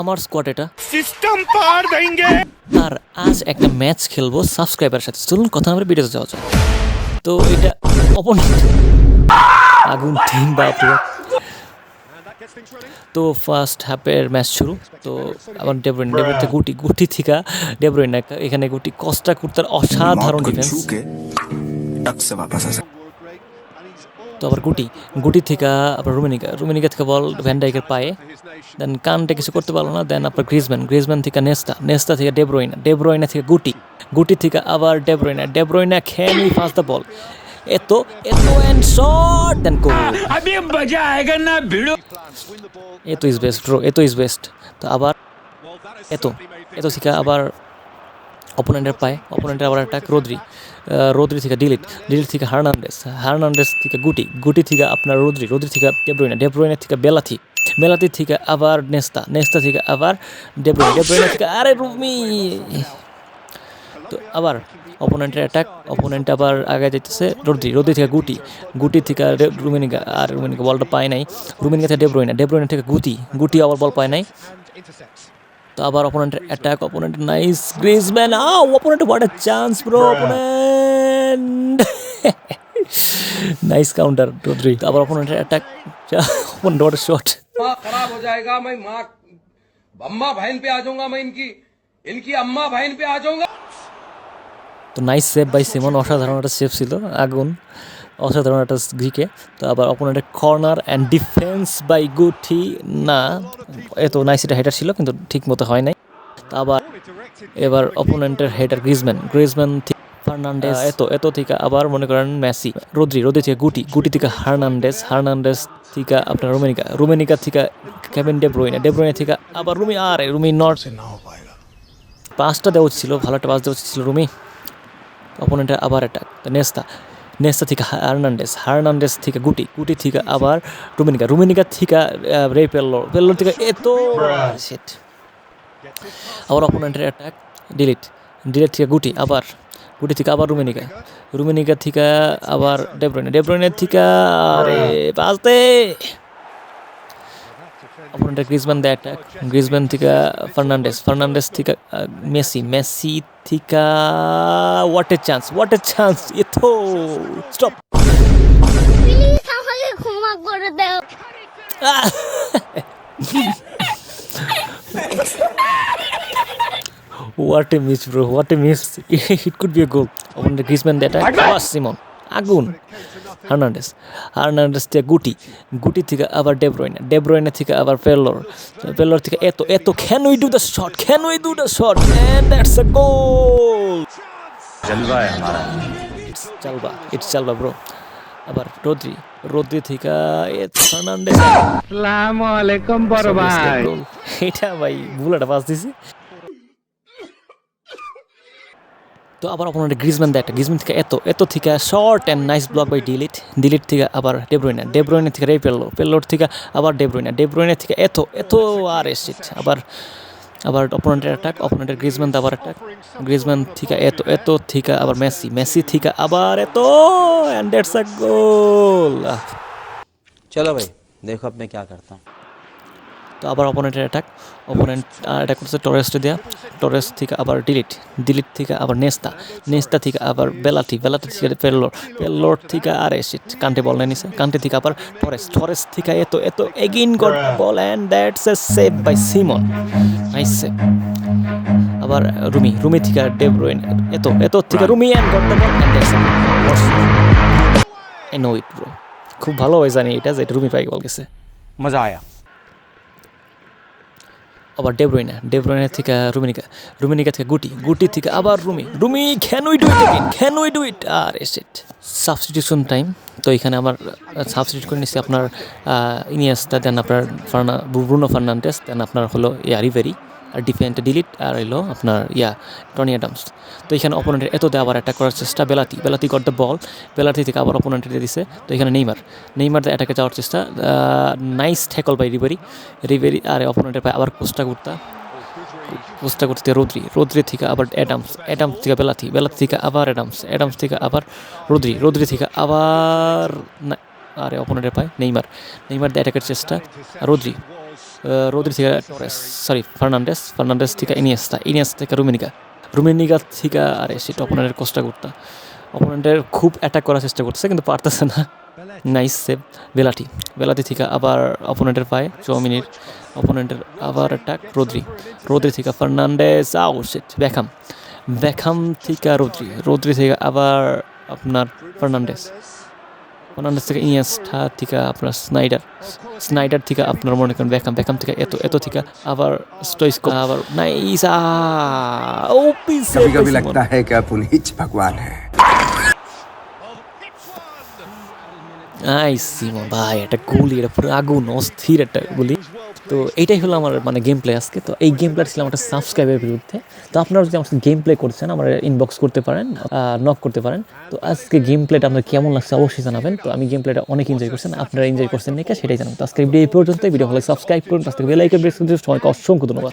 আমার স্কোয়াড এটা। সিস্টেম পার দেঙ্গে আর আজ একটা ম্যাচ খেলব সাবস্ক্রাইবার সাথে। চলুন কথা আমরা ভিডিওতে যাওয়া যায় তো এটা অপোনেন্ট আগুন টিম বাপ তো ফার্স্ট হাফের ম্যাচ শুরু। তো আমার ডেব্রেন ডেব্রুইন গুটি গুটি থিকা। ডেব্রেন এখানে গুটি কস্টা কুর্তার অসাধারণ ডিফেন্স তো আবার গুটি। গুটি থেকে আবার রুমিনিকা। রুমিনিকা থেকে বল ভ্যানডাইকের পায়ে। দেন কানটা কিছু করতে পারল না। দেন আপনার গ্রিজম্যান গ্রিজম্যান থেকে নেস্তা নেস্তা থেকে ডেব্রোইনা ডেব্রোইনা থেকে গুটি। গুটি থেকে আবার ডেব্রোইনা ডেব্রোইনা খেয়ে ফাঁস ফার্স্ট দ্য বল এত এত এন্ড শট দেন কো আমি আয়েগা না ভিড়ো it is best bro it is best তো আবার এত। এত থেকে আবার অপোনেন্টের পায়ে, অপোনেন্টের আবার একটা রোদ্রি রোদ্রি থেকে ডিলিট ডিলিট থেকে হার্নান্ডেস হার্নান্ডেস থেকে গুটি গুটি থেকে আপনার রোদ্রি রোদ্রি থেকে ডেব্রোইনা ডেব্রোইনা থেকে বেলাথি বেলাথি থেকে আবার নেস্তা নেস্তা থেকে আবার ডেব্রোইনা ডেব্রোইনা থেকে, আরে রুমি! তো আবার অপোনেন্টের অ্যাটাক অপোনেন্ট আবার আগে যাইতেছে রোদ্রি রোদ্রি থেকে গুটি গুটি থেকে রুমেনিকা আর রুমেনিকা বলটা পায় নাই রুমেনিকা থেকে ডেব্রোইনা ডেব্রোইনা থেকে গুটি গুটি আবার বল পায় নাই। তো আবার অপোনেন্টের অ্যাটাক অপোনেন্ট নাইস গ্রিজম্যান আও opponent what a chance bro opponent nice counter Rodri তো আবার অপোনেন্টের অ্যাটাক অপোনেন্ট হোয়াট শট माँ खराब हो जाएगा मैं माँ अम्मा बहन पे आ जाऊंगा मैं इनकी इनकी अम्मा बहन पे आ जाऊंगा তো নাইস সেভ বাই সিমন অসাধারণ একটা সেভ ছিল আগুন অসাধারণ একটা গ্রিকে তো আবার অপোনেন্টের corner and defence by Guti না এত নাইস এটা হেডার ছিল কিন্তু ঠিক মতো হয় নাই। তো আবার এবার অপোনেন্টের হেডার গ্রিজম্যান গ্রিজম্যান ফার্নান্ডেস এত এত থেকে আবার মনে করেন মেসি রোদ্রি রোদ্রি থেকে গুটি গুটি থেকে হার্নান্ডেস হার্নান্ডেস থেকে আপনার রোমেনিকা রোমেনিকা থেকে কেভিন ডেব্রোইনা ডেব্রোইনা থেকে আবার রুমি আরে রুমি নট পাঁচটা দেওয়া উচিত ছিল ভালো একটা পাস দেওয়া উচিত ছিল রুমি অপোনেন্টের আবার অ্যাটাক নেস্তা নেস্তা থেকে হার্নান্ডেস হার্নান্ডেস থেকে গুটি গুটি থেকে আবার রুমেনিকা রুমেনিকা থেকে রে পেল্লোর পেল্লোর থেকে এত সেট আবার অপোনেন্টের অ্যাটাক ডিলিট ডিলিট থেকে গুটি আবার, গুটি থেকে আবার রুমেনিকা রুমেনিকা থেকে আবার ডেব্রোইনে ডেব্রোইনের থেকে, আরে বাঁচতে অপোনেন্টের গ্রিজম্যান দেয় অ্যাটাক গ্রিজম্যান থেকে ফার্নান্ডেস ফার্নান্ডেস থেকে মেসি মেসি থেকে what a chance what a chance এ তো স্টপ ক্ষমা করে দাও। What a miss bro what a miss it could be a goal অপোনেন্টের Griezmann দেয় অ্যাটাক আবার সিমন আগুন। হার্নান্ডেস হার্নান্ডেস থেকে গুটি। গুটি থেকে আবার ডেব্রয়না ডেব্রয়না থেকে আবার পেলোর পেলোর থেকে এত এত can we do the shot can we do the shot and that's a goal জলবা হমারা। ইটস জলবা ইটস জলবা ব্রো আবার রোদ্রি রোদ্রি থেকে ফার্নান্ডেস আসসালামু আলাইকুম বড় ভাই। এটা ভাই বুলেট পাস দিছি। তো আবার আপনার গ্রিজম্যান দেয় একটা। গ্রিজম্যান থেকে এত এত থেকে short and nice block by De Ligt De Ligt থেকে আবার ডেব্রোইনা ডেব্রোয়না থেকে রে পেললো পেলোর থেকে আবার ডেব্রোইনা ডেব্রোয়না থেকে এত এত আর এসিট আবার আবার অপোনেন্টের অ্যাটাক অপোনেন্টের গ্রিজম্যান আবার অ্যাটাক গ্রিজম্যান থিকা এত এত থিকা আবার মেসি মেসি থিকা আবার এত অ্যান্ড দ্যাটস আ গোল চলো ভাই দেখো আপনি কি করতাম। তো আবার অপোনেন্টের অ্যাটাক অপোনেন্ট অ্যাটাক করছে টরেস্টে দেয়া টরেস থেকে আবার ডিলিট ডিলিট থেকে আবার নেস্তা নেস্তা থেকে আবার বেলাটি বেলাটি থেকে পেলোর পেলোর থেকে আর এসিট কান্টে বল নিছে কান্টে থেকে আবার টরেস টরেস থেকে এত এত again got ball and that's a save by Simon nice আবার রুমি রুমি থেকে ডেব্রোইন এত এত থেকে Rumi and got the ball and that's a no it খুব ভালো হয় জানি এটা, যে রুমি পাই বল গেছে। মজা আয়া। আবার ডেব্রোইনা ডেব্রোইনা থেকে রুমিনিকা রুমিনিকা থেকে গুটি গুটি থেকে আবার রুমি Rumi can we do it again can we do it আর এসেট সাবস্টিটিউশন টাইম তো এখানে আমার সাবস্টিটিউট করে নিচ্ছি আপনার ইনিয়াসটা দেন আপনার ফার্না ব্রুনো ফার্নান্ডেস দেন আপনার হলো ইয়া রিভেরি আর ডিফেন্ট ডিলিট আর হলো আপনার, ইয়া টনি অ্যাডামস তো এখানে অপোনেন্টের এত দিয়ে আবার অ্যাটাক করার চেষ্টা বেলাতি বেলাতি গট দ্য বল বেলাতি থেকে আবার অপোনেন্টে দিয়ে দিছে। তো এখানে নেইমার নেইমার অ্যাটাকে যাওয়ার চেষ্টা nice tackle by Riveri Riveri আর অপোনেন্টের পায়ে আবার কোস্টা কুর্তা কোস্টা করতে রোদ্রি রোদ্রি থেকে আবার অ্যাডামস অ্যাডামস থেকে বেলাথি বেলাথি থেকে আবার অ্যাডামস অ্যাডামস থেকে আবার রোদ্রি রোদ্রি থেকে আবার আরে অপোনেন্টের পায় নেইমার নেইমার দিয়ে অ্যাটাকের চেষ্টা রোদ্রি রোদ্রি থেকে সরি ফার্নান্ডেস ফার্নান্ডেস থেকে ইনিয়েস্তা ইনিয়েস থেকে রুমেনিকা রুমেনিকা থেকে আরে সেটা অপোনেন্টের কষ্ট করতে। অপোনেন্টের খুব অ্যাটাক করার চেষ্টা করতেছে, কিন্তু পারতেছে না। নাইস সেভ বেলাটি বেলাটি থেকে আবার অপোনেন্টের পায়ে চৌমিনির অপোনেন্টের আবার অ্যাটাক রোদ্রি রোদ্রি থেকে ফার্নান্ডেস আউ সেট বেখাম বেখাম থেকে রোদ্রি রোদ্রি থেকে আবার আপনার ফার্নান্ডেস ফার্নান্ডেস থেকে ইনিয়েস্টা থেকে আপনার স্নাইডার স্নাইডার থেকে আপনার মনে করেন বেখাম বেখাম থেকে এত এত থেকে আবার স্টোইস্কো আবার নাইস ও कभी कभी लगता है कि आप उन्हीं भगवान है নাইস সিমন ভাই একটা গুলি এটা পুরো আগুন অস্থির একটা গুলি তো এইটাই হলো আমার মানে গেম প্লে আজকে। তো এই গেম প্লে ছিল আমার সাবস্ক্রাইবের বিরুদ্ধে। তো আপনারা যদি আমার গেম প্লে করছেন, আমার ইনবক্স করতে পারেন নক করতে পারেন। তো আজকে গেম প্লেটা আপনার কেমন লাগছে অবশ্যই জানাবেন। তো আমি গেম প্লেটা অনেক এনজয় করছেন আপনারা এনজয় করছেন নাকি সেটাই জানাবেন তো আজকে ভিডিও এই পর্যন্ত ভিডিও হলে সাবস্ক্রাইব করুন করতে সবাইকে অসংখ্য ধন্যবাদ।